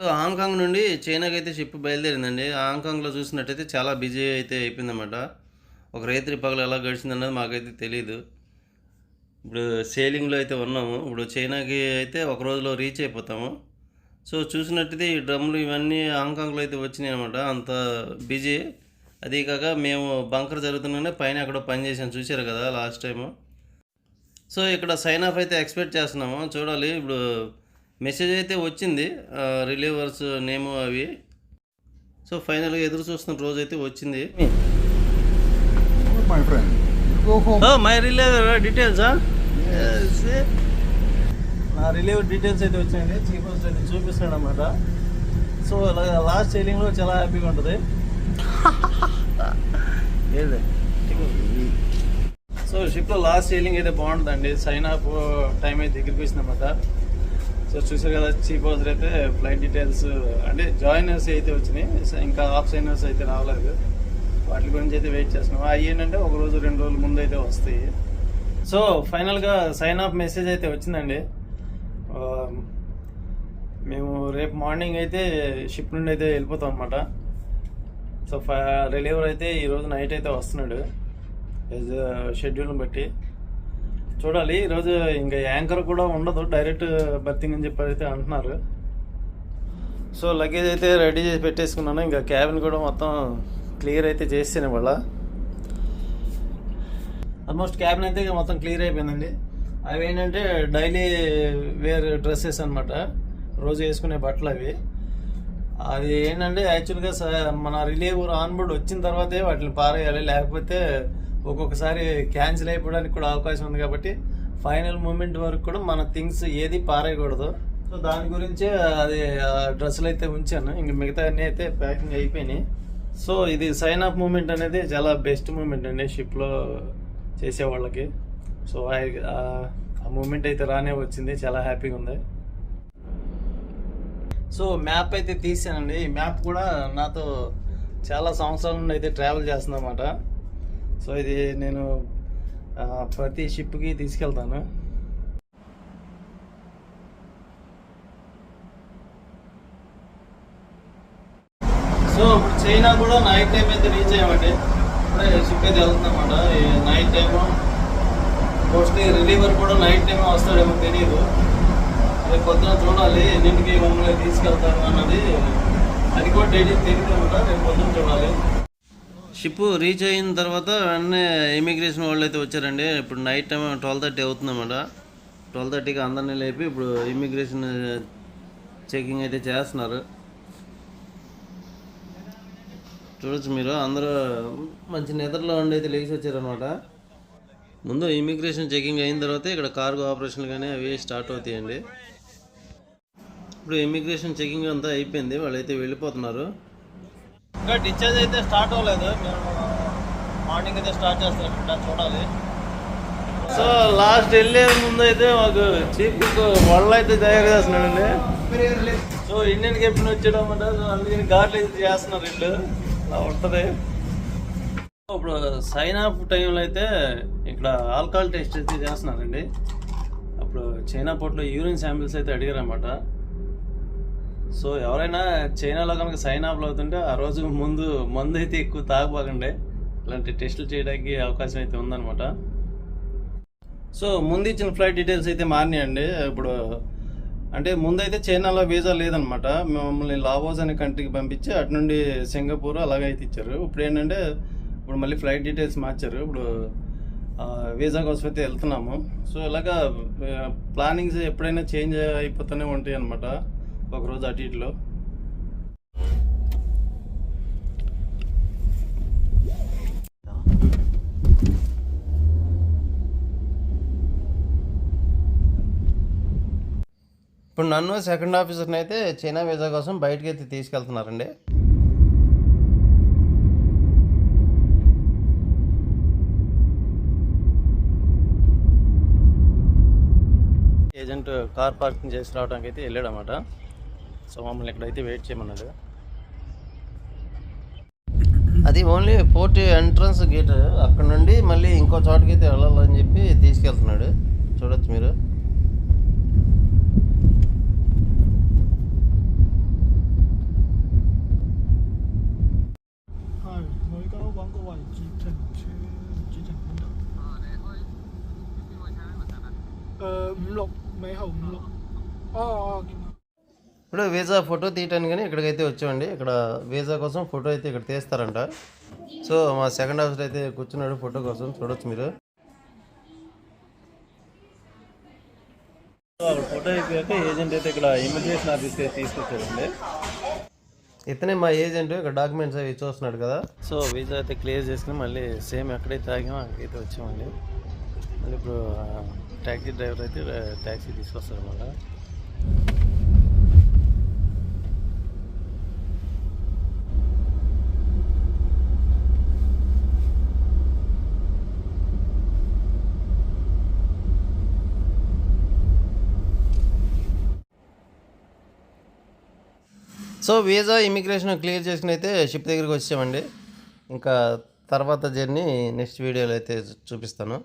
Hong Kong నుండి చైనాకి అయితే షిప్ బయలుదేరిందండి. హాంకాంగ్లో చూసినట్టయితే చాలా బిజీ అయితే అయిపోయిందన్నమాట. ఒక రైత్రి పగలు ఎలా గడిచిందన్నది మాకైతే తెలియదు ఇప్పుడు సేలింగ్లో అయితే ఉన్నాము. ఇప్పుడు చైనాకి అయితే ఒక రోజులో రీచ్ అయిపోతాము. సో చూసినట్టయితే ఈ డ్రమ్లు ఇవన్నీ హాంకాంగ్లో అయితే వచ్చినాయి అనమాట అంత బిజీ. అదీ కాక మేము బంకర్ జరుగుతుండగానే పైన అక్కడ పని చేసాం చూశారు కదా లాస్ట్ టైము. సో ఇక్కడ సైన్ ఆఫ్ అయితే ఎక్స్పెక్ట్ చేస్తున్నాము. చూడాలి. ఇప్పుడు మెసేజ్ అయితే వచ్చింది రిలీవర్స్ నేమ్ అవి. సో ఫైనల్గా ఎదురు చూస్తున్న రోజు అయితే వచ్చింది. మై రిలీవర్ డీటెయిల్సా నా రిలీవర్ డీటెయిల్స్ అయితే వచ్చాయండి. చీఫ్ అయితే చూపిస్తాడు అనమాట సో లాస్ట్ సెయిలింగ్లో చాలా హ్యాపీగా ఉంటుంది. ఏదే? సో షిప్లో లాస్ట్ సెయిలింగ్ అయితే బాగుంటుందండి. సైన్ ఆఫ్ టైం అయితే దగ్గరికి వచ్చిందన్నమాట సో చూసారు కదా చీప్ హౌస్ అయితే ఫ్లైట్ డీటెయిల్స్ అంటే జాయినర్స్ అయితే వచ్చినాయి. సో ఇంకా ఆఫ్ సైనర్స్ అయితే రావలేదు వాటి గురించి అయితే వెయిట్ చేస్తున్నాం. అవి ఏంటంటే ఒక రోజు రెండు రోజుల ముందు అయితే వస్తాయి. సో ఫైనల్గా సైన్ ఆఫ్ మెసేజ్ అయితే వచ్చిందండి. మేము రేపు మార్నింగ్ అయితే షిప్ నుండి అయితే వెళ్ళిపోతాం అనమాట సో రిలీవర్ అయితే ఈరోజు నైట్ అయితే వస్తున్నాడు. యాజ్ షెడ్యూల్ని uh, బట్టి. చూడాలి. ఈరోజు ఇంకా యాంకర్ కూడా ఉండదు. డైరెక్ట్ బర్తింగ్ అని చెప్పి అయితే అంటున్నారు. సో లగేజ్ అయితే రెడీ చేసి పెట్టేసుకున్నాను. ఇంకా క్యాబిన్ కూడా మొత్తం క్లియర్ అయితే చేసాను ఇవాళ. ఆల్మోస్ట్ క్యాబిన్ అయితే ఇక మొత్తం క్లియర్ అయిపోయిందండి. అవి ఏంటంటే డైలీ వేర్ డ్రెస్సెస్ అనమాట రోజు వేసుకునే బట్టలు అవి. అది ఏంటంటే యాక్చువల్గా స- మన రిలీవర్ ఆన్బోర్డ్ వచ్చిన తర్వాతే వాటిని పారేయాలి. లేకపోతే ఒక్కొక్కసారి క్యాన్సిల్ అయిపోవడానికి కూడా అవకాశం ఉంది కాబట్టి ఫైనల్ మూమెంట్ వరకు కూడా మన థింగ్స్ ఏది పారేయకూడదు. సో దాని గురించే అది ఆ డ్రెస్సులు అయితే ఉంచాను. ఇంక మిగతా అన్నీ అయితే ప్యాకింగ్ అయిపోయినాయి. సో ఇది సైన్ ఆఫ్ మూమెంట్ అనేది చాలా బెస్ట్ మూమెంట్ అండి షిప్లో చేసే వాళ్ళకి. సో ఆ- ఆ మూమెంట్ అయితే రానే వచ్చింది. చాలా హ్యాపీగా ఉంది. సో మ్యాప్ అయితే తీసానండి. ఈ మ్యాప్ కూడా నాతో చాలా సంవత్సరాల నుండి అయితే ట్రావెల్ చేస్తుందన్నమాట. సో ఇది నేను ప్రతి షిప్కి తీసుకెళ్తాను. సో ఇప్పుడు చైనా కూడా నైట్ టైం అయితే రీచ్ అయ్యామండి. ఇప్పుడే షిప్ అయితే వెళ్తుందన్నమాట ఈ నైట్ టైము మోస్ట్లీ రిలీవర్ కూడా నైట్ టైం వస్తాడేమో తెలియదు రేపు పొద్దున చూడాలి ఎన్నింటికి మమ్మల్ని తీసుకెళ్తాను అన్నది. అది కూడా డేట్ తెలియదు అనమాట రేపు పొద్దున చూడాలి. షిప్ రీచ్ అయిన తర్వాత వెంటనే ఇమిగ్రేషన్ వాళ్ళు అయితే వచ్చారండి. ఇప్పుడు నైట్ టైం ట్వెల్వ్ థర్టీ అవుతుందన్నమాట. ట్వెల్వ్ థర్టీకి అందరినీ లేపి ఇప్పుడు ఇమిగ్రేషన్ చెకింగ్ అయితే చేస్తున్నారు. చూడొచ్చు మీరు అందరూ మంచి నిద్రలో ఉండి అయితే లేచి వచ్చారనమాట ముందు ఇమిగ్రేషన్ చెకింగ్ అయిన తర్వాత ఇక్కడ కార్గో ఆపరేషన్లు కానీ అవి స్టార్ట్ అవుతాయండి. ఇప్పుడు ఇమిగ్రేషన్ చెకింగ్ అంతా అయిపోయింది. వాళ్ళైతే వెళ్ళిపోతున్నారు. ఇంకా డిశ్చార్జ్ అయితే స్టార్ట్ అవ్వలేదు. మేము మార్నింగ్ అయితే స్టార్ట్ చేస్తాం చూడాలి. సో లాస్ట్ వెళ్ళే ముందు అయితే మాకు చీఫ్ వడలు అయితే తయారు చేస్తున్నాడండి. సో ఇండియన్ కెప్టెన్ వచ్చాడు అన్నమాట సో అందుకని గార్లు అయితే చేస్తున్నారు వీళ్ళు. అలా ఉంటుంది. ఇప్పుడు సైన్ ఆఫ్ టైంలో అయితే ఇక్కడ ఆల్కహాల్ టెస్ట్ అయితే చేస్తున్నారండి. అప్పుడు చైనా పోర్ట్లో యూరిన్ శాంపిల్స్ అయితే అడిగారన్నమాట. సో ఎవరైనా చైనాలో కనుక సైన్ ఆఫ్లు అవుతుంటే ఆ రోజు ముందు మందు అయితే ఎక్కువ తాగబోకండి. ఇలాంటి టెస్టులు చేయడానికి అవకాశం అయితే ఉందన్నమాట. సో ముందు ఇచ్చిన ఫ్లైట్ డీటెయిల్స్ అయితే మారినాయండి. ఇప్పుడు అంటే ముందైతే చైనాలో వీసా లేదనమాట మమ్మల్ని లావోస్ అనే కంట్రీకి పంపించి అటు నుండి సింగపూర్ అలాగే అయితే ఇచ్చారు. ఇప్పుడు ఏంటంటే ఇప్పుడు మళ్ళీ ఫ్లైట్ డీటెయిల్స్ మార్చారు. ఇప్పుడు వీసా కోసం అయితే వెళ్తున్నాము. సో ఇలాగా ప్లానింగ్స్ ఎప్పుడైనా చేంజ్ అయిపోతూనే ఉంటాయి అనమాట ఒకరోజు అటు ఇటులో. ఇప్పుడు నన్ను సెకండ్ ఆఫీసర్ని అయితే చైనా వీసా కోసం బయటకి అయితే తీసుకెళ్తున్నారండి. ఏజెంట్ కార్ పార్కింగ్ చేసి రావడానికి అయితే వెళ్ళాడనమాట సో మమ్మల్ని ఇక్కడైతే వెయిట్ చేయమన్నారు అది ఓన్లీ పోర్ట్ ఎంట్రన్స్ గేట్. అక్కడ నుండి మళ్ళీ ఇంకో చోటకి అయితే వెళ్ళాలని చెప్పి తీసుకెళ్తున్నాడు. చూడొచ్చు మీరు. వీసా ఫోటో తీయటానికి కానీ ఇక్కడికైతే వచ్చామండి. ఇక్కడ వీసా కోసం ఫోటో అయితే ఇక్కడ తీస్తారంట. సో మా సెకండ్ హౌస్ అయితే కూర్చున్నాడు ఫోటో కోసం. చూడొచ్చు మీరు. ఫోటో అయిపోయాక ఏజెంట్ అయితే ఇక్కడ ఇమిగ్రేషన్ ఆఫీస్కి తీసుకొచ్చారండి. ఇతనే మా ఏజెంట్ ఇక్కడ డాక్యుమెంట్స్ అవి చూస్తున్నాడు కదా. సో వీసా అయితే క్లియర్ చేసుకుని మళ్ళీ సేమ్ ఎక్కడైతే ఆగామో అక్కడికైతే వచ్చామండి. మళ్ళీ ఇప్పుడు ట్యాక్సీ డ్రైవర్ అయితే ట్యాక్సీ తీసుకొస్తారు మళ్ళీ సో వీసా ఇమిగ్రేషన్ క్లియర్ చేసుకుని అయితే షిప్ దగ్గరికి వచ్చామండి ఇంకా తర్వాత జర్నీ నెక్స్ట్ వీడియోలో అయితే చూపిస్తాను.